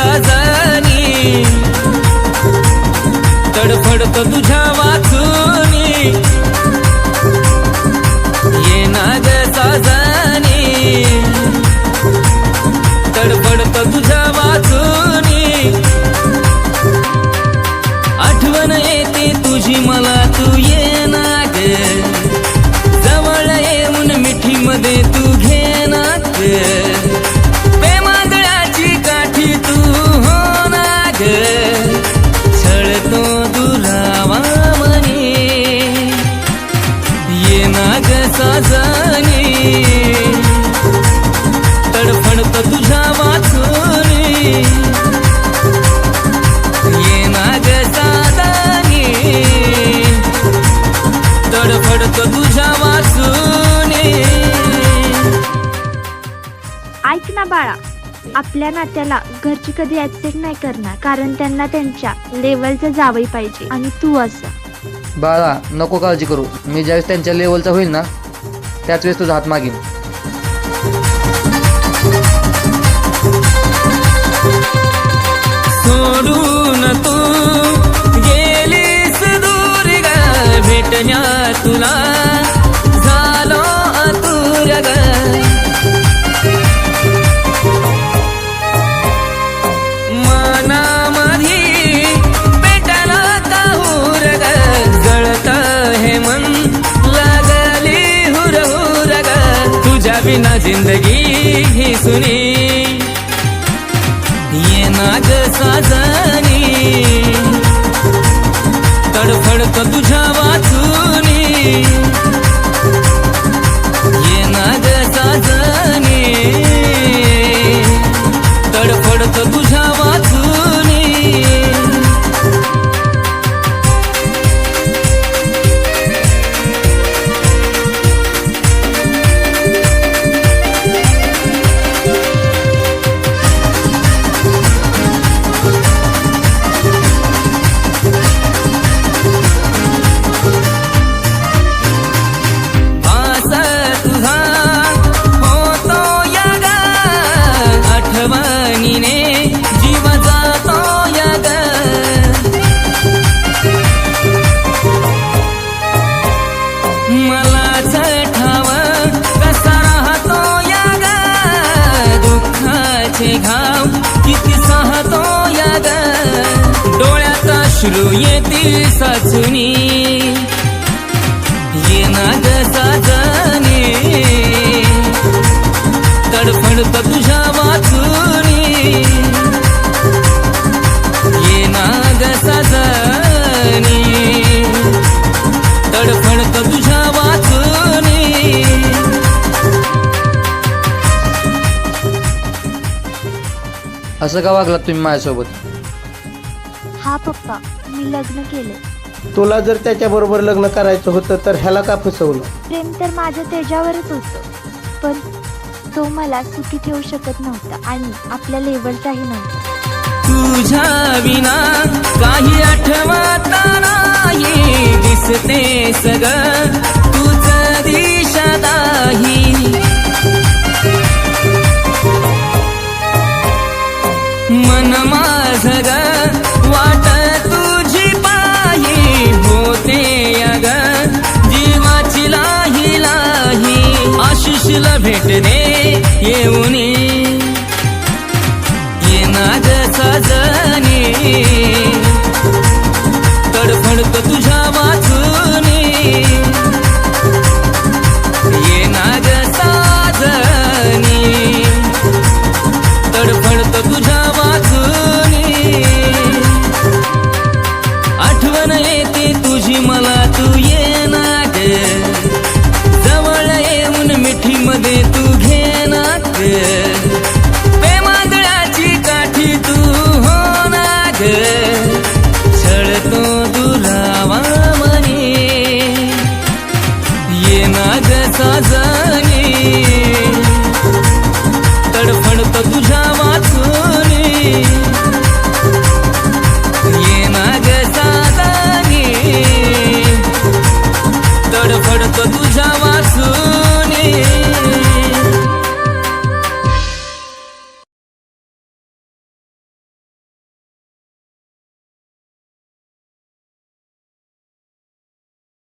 गजनी. तडफडत तुझ्या वाचूनी. ये ना ग साजनी. तडफडत तुझ्या वाचूनी. आठवण येते तुझी मला तू. साजनी तडफडत तुझ्या वाचून. ये नाग साजनी तडफडत तुझ्या वाचून. ऐक ना बाळा आपल्या नात्याला घरची कधी ऍक्सेप्ट नाही करणार कारण त्यांना त्यांच्या लेवलचं जावई पाहिजे. आणि तू असं. बाळा नको काळजी करू. मी ज्यावेळेस त्यांच्या लेवलचा होईल ना त्याच वेळेस तुझा हात मागीन. सोडून तू गेलीस दूर ग भेटण्या तुला. बिना जिंदगी ही सुनी. ये नाग साजनी. तडफडत तुझ्या दुःखाचे घाव किती सहतो याद. डोळ्याचा डोळ्यात अश्रू येतील साचुनी ये नाग साजनी तडफडत असं का वागलात तुम्ही माझ्यासोबत? हा पप्पा मी लग्न केले तुला जर त्याच्याबरोबर लग्न करायचं होतं तर ह्याला का फसवलं? प्रेम तर माझं त्याच्यावरच होतं. पण तो मला सुखी ठेवू शकत नव्हता आणि आपल्या लेवलचाही नव्हता. तुझ्या विना काही आठवत नाही दिसते सग माझ ग वाट तुझी पाही होते अग जीवाची लाही लाही आशिषला भेट दे येऊनी ये. नाग साजनी तडफडत तुझ्या वाचूनी मध्ये तू घे नाग